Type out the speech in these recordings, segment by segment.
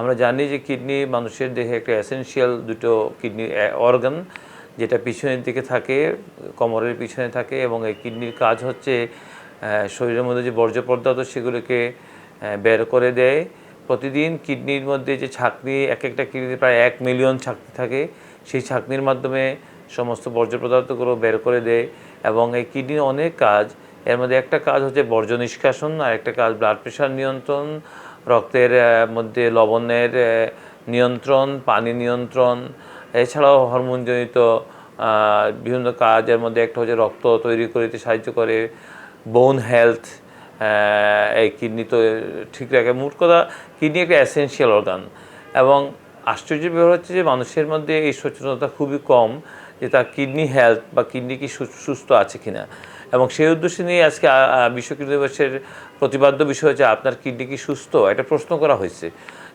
আমরা জানি যে কিডনি মানুষের দেহে একটা এসেনশিয়াল দুটো কিডনি অর্গান যেটা পিছনের দিকে থাকে, কোমরের পিছনে থাকে এবং এই কিডনির কাজ হচ্ছে শরীরের মধ্যে যে বর্জ্য পদার্থ সেগুলোকে বের করে দেয়। প্রতিদিন কিডনির মধ্যে যে ছাকনি, এক একটা কিডনিতে প্রায় এক মিলিয়ন ছাকনি থাকে। সেই ছাকনির মাধ্যমে সমস্ত বর্জ্য পদার্থগুলো বের করে দেয় এবং এই কিডনির অনেক কাজ, এর মধ্যে একটা কাজ হচ্ছে বর্জ্য নিষ্কাশন আর একটা কাজ ব্লাড প্রেশার নিয়ন্ত্রণ রক্তের মধ্যে লবণের নিয়ন্ত্রণ, পানি নিয়ন্ত্রণ, এছাড়াও হরমোনজনিত বিভিন্ন কাজের মধ্যে একটা হচ্ছে রক্ত তৈরি করতে সাহায্য করে বোন হেলথ এই কিডনি তো ঠিক রাখে। মোট কথা, কিডনি একটা অ্যাসেন্সিয়াল অর্গান এবং আশ্চর্যের ব্যাপার হচ্ছে যে মানুষের মধ্যে এই সচেতনতা খুবই কম। যে তার কিডনি হেলথ বা কিডনি কি সুস্থ আছে কিনা। এবং সেই উদ্দেশ্যে নিয়ে আজকে বিশ্ব কিডনি দিবসের প্রতিপাদ্য বিষয় হচ্ছে, আপনার কিডনি কি সুস্থ? এটা প্রশ্ন করা হয়েছে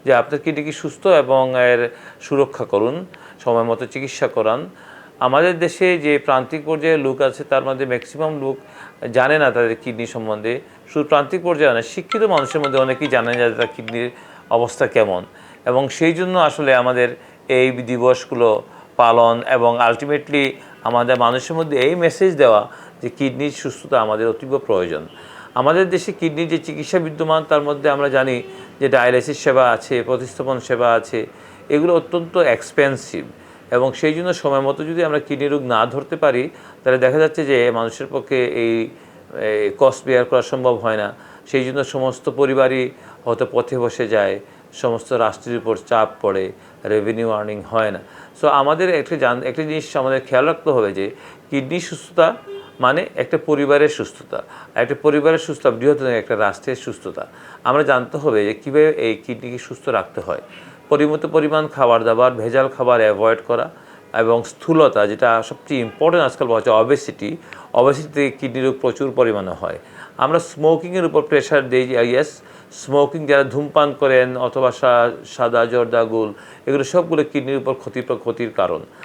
যে আপনার কিডনি কি সুস্থ এবং এর সুরক্ষা করুন, সময় মতো চিকিৎসা করান। আমাদের দেশে যে প্রান্তিক পর্যায়ে লোক আছে, তার মধ্যে ম্যাক্সিমাম লোক জানে না তাদের কিডনি সম্বন্ধে। শুধু প্রান্তিক পর্যায়ে না, শিক্ষিত মানুষের মধ্যে অনেকেই জানে যে তার কিডনির অবস্থা কেমন। এবং সেই জন্য আসলে আমাদের এই দিবসগুলো পালন এবং আলটিমেটলি আমাদের মানুষের মধ্যে এই মেসেজ দেওয়া যে কিডনির সুস্থতা আমাদের অতীব প্রয়োজন। আমাদের দেশে কিডনির যে চিকিৎসা বিদ্যমান, তার মধ্যে আমরা জানি যে ডায়ালিসিস সেবা আছে, প্রতিস্থাপন সেবা আছে, এগুলো অত্যন্ত এক্সপেন্সিভ এবং সেই জন্য সময় মতো যদি আমরা কিডনি রোগ না ধরতে পারি, তাহলে দেখা যাচ্ছে যে মানুষের পক্ষে এই কস্ট বেয়ার করা সম্ভব হয় না। সেই জন্য সমস্ত পরিবারই হয়তো পথে বসে যায়। সমস্ত রাষ্ট্রের উপর চাপ পড়ে রেভিনিউ আর্নিং হয় না। সো আমাদের একটা জান, একটা জিনিস আমাদের খেয়াল রাখতে হবে যে কিডনি সুস্থতা মানে একটা পরিবারের সুস্থতা। একটা পরিবারের সুস্থতা বৃহত্তম একটা রাষ্ট্রের সুস্থতা। আমরা জানতে হবে যে, কীভাবে এই কিডনিকে সুস্থ রাখতে হয়। পরিমিত পরিমাণ খাবার দাবার ভেজাল খাবার অ্যাভয়েড করা এবং স্থূলতা, যেটা সবচেয়ে ইম্পর্টেন্ট আজকাল বলা হচ্ছে অবেসিটি অবেসিটি থেকে কিডনি রোগ প্রচুর পরিমাণে হয়। আমরা স্মোকিংয়ের উপর প্রেশার দিই ইয়েস স্মোকিং যারা ধূমপান করেন অথবা সাদা জর্দাগুল এগুলো সবগুলো কিডনির উপর ক্ষতি ক্ষতির কারণ।